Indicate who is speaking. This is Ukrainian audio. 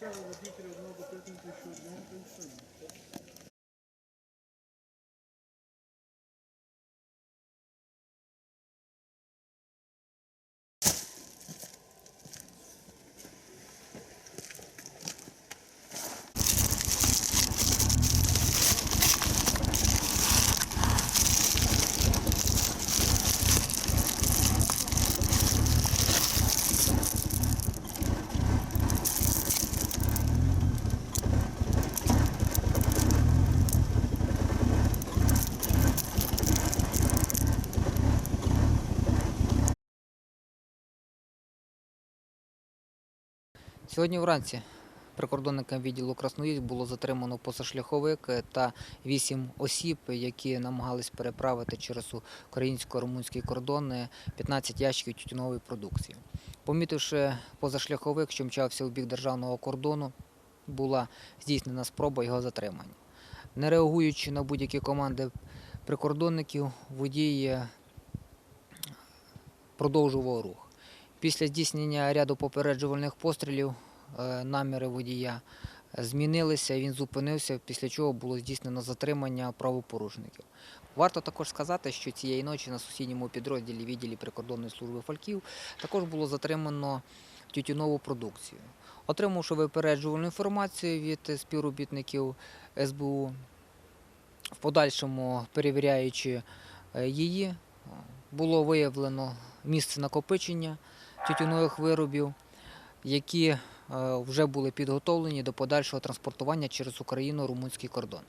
Speaker 1: Charlie, the deacon of noble business, issued. Сьогодні вранці прикордонникам відділу Красноїльськ було затримано позашляховик та вісім осіб, які намагались переправити через українсько-румунський кордон 15 ящиків тютюнової продукції. Помітивши позашляховик, що мчався у бік державного кордону, була здійснена спроба його затримання. Не реагуючи на будь-які команди прикордонників, водій е, продовжував рух. Після здійснення ряду попереджувальних пострілів е, наміри водія змінилися, він зупинився, після чого було здійснено затримання правопорушників. Варто також сказати, що цієї ночі на сусідньому підрозділі відділі прикордонної служби Фальків також було затримано тютюнову продукцію. Отримавши випереджувальну інформацію від співробітників СБУ, в подальшому перевіряючи е, її, е, було виявлено місце накопичення тютюнових виробів, які е, вже були підготовлені до подальшого транспортування через Україну румунський кордон.